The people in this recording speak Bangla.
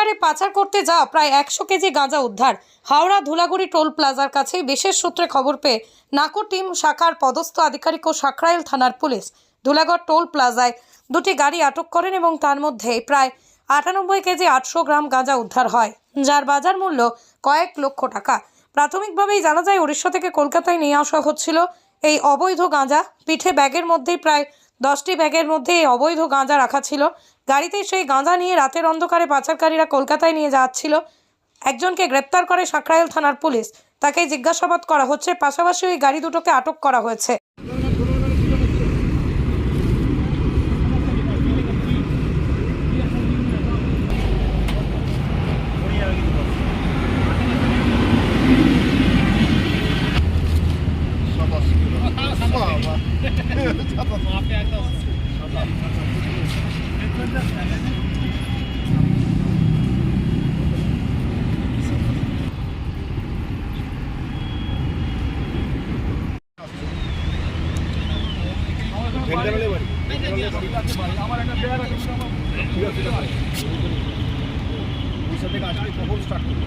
অন্ধকারে পাচার করতে যাওয়া প্রায় একশো কেজি গাঁজা উদ্ধার। হাওড়া ধুলাগুড়ি টোল প্লাজার কাছে বিশেষ সূত্রে খবর পেয়ে নাকো টিম শাখার পদস্থ আধিকারিক ও সাকরাইল থানার পুলিশ ধুলাগড় টোল প্লাজায় দুটি গাড়ি আটক করেন এবং তার মধ্যে প্রায় আটানব্বই কেজি আটশো গ্রাম গাঁজা উদ্ধার হয়, যার বাজার মূল্য কয়েক লক্ষ টাকা। প্রাথমিকভাবেই জানা যায় উড়িষ্যা থেকে কলকাতায় নিয়ে আসা হচ্ছিল এই অবৈধ গাঁজা। পিঠে ব্যাগের মধ্যেই প্রায় দশটি ব্যাগের মধ্যে অবৈধ গাঁজা রাখা ছিল। গাড়িতে সেই গাঁজা নিয়ে রাতের অন্ধকারে পাচারকারীরা কলকাতায় নিয়ে যাচ্ছিল। একজনকে গ্রেপ্তার করে সাঁকরাইল থানার পুলিশ। তাকে জিজ্ঞাসাবাদ করা হচ্ছে। পাশাপাশি ওই গাড়ি দুটোকে আটক করা হয়েছে। ওই সাথে কাজটা কখন স্টার্ট করবো